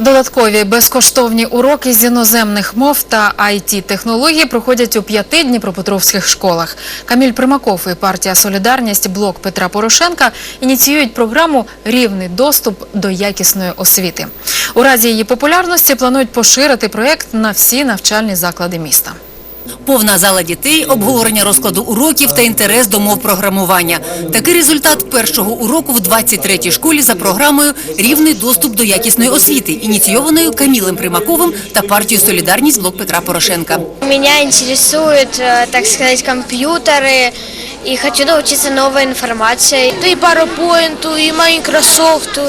Додаткові безкоштовні уроки з іноземних мов та it технологій проходять у п'яти дніпропетровських школах. Каміль Примаков і партія Солідарність блок Петра Порошенка ініціюють програму Рівний доступ до якісної освіти. У разі її популярності планують поширити проєкт на всі навчальні заклади міста. Повна зала дітей, обговорення розкладу уроків та інтерес до мов програмування. Такий результат першого уроку в 23-й школі за програмою «Рівний доступ до якісної освіти», ініційованою Камілем Примаковим та партією «Солідарність» блок Петра Порошенка. Меня интересуют, э, так сказать, компьютеры, и хочу научиться новой информации. Да и PowerPoint, и Microsoft,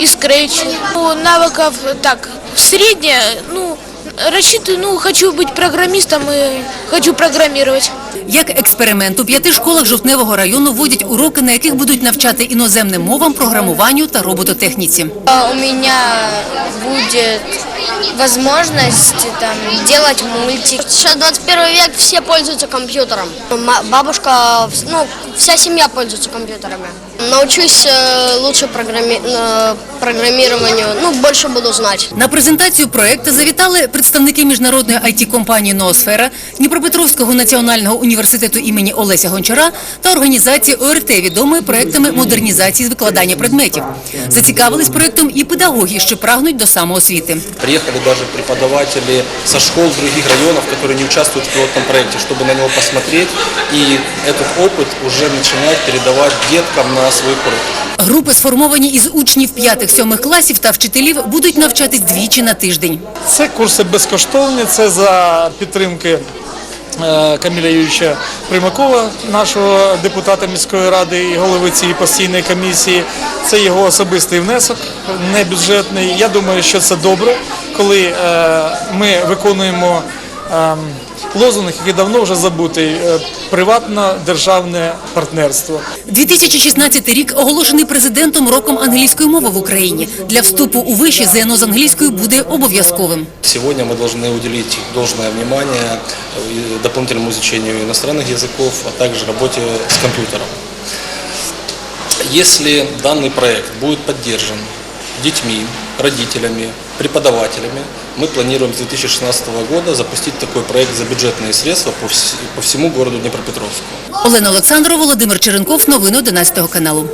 и Scratch. Ну, навыков так, среднее, ну, рассчитываю, ну, хочу быть программистом и хочу программировать. Як експеримент у п'яти школах Жовтневого району вводять уроки, на яких будуть навчати іноземним мовам, програмуванню та робототехніці. А У меня будет возможность там делать мультик. Сейчас 21 век, все пользуются компьютером. М- Бабушка, ну, вся семья пользуется компьютерами. Научусь э, лучше программи- э, программированию, ну, больше буду знать. На презентацію проекту завітали представники міжнародної IT-компанії «Ноосфера», Дніпропетровського національного університету імені Олеся Гончара та організації ОРТ, відомої проектами модернізації з викладання предметів. Зацікавились проектом і педагоги, що прагнуть до самоосвіти. Приехали даже преподаватели со школ других районов, которые не участвуют в пилотном проекте, чтобы на него посмотреть и этот опыт уже начинать передавать деткам на своих уроках. Групи, сформовані із учнів 5-7 класів та вчителів, будуть навчатись двічі на тиждень. Це курси безкоштовні, це за підтримки е, Каміля Юрійовича Примакова, нашого депутата міської ради і голови цієї постійної комісії. Це його особистий внесок, не бюджетний. Я думаю, що це добре, коли е, ми виконуємо лозунг, який давно вже забутий е, приватно-державне партнерство. 2016 рік оголошений президентом роком англійської мови в Україні. Для вступу у виші ЗНО з англійської буде обов'язковим. Сегодня мы должны уделить должное внимание э, дополнительному изучению иностранных языков, а также работе с компьютером. Если данный проект будет поддержан детьми, родителями, преподавателями, мы планируем с 2016 года запустить такой проект за бюджетные средства по, вс- по всему городу Днепропетровску. Олена Олександрова, Володимир Черенков. Новини 11 каналу.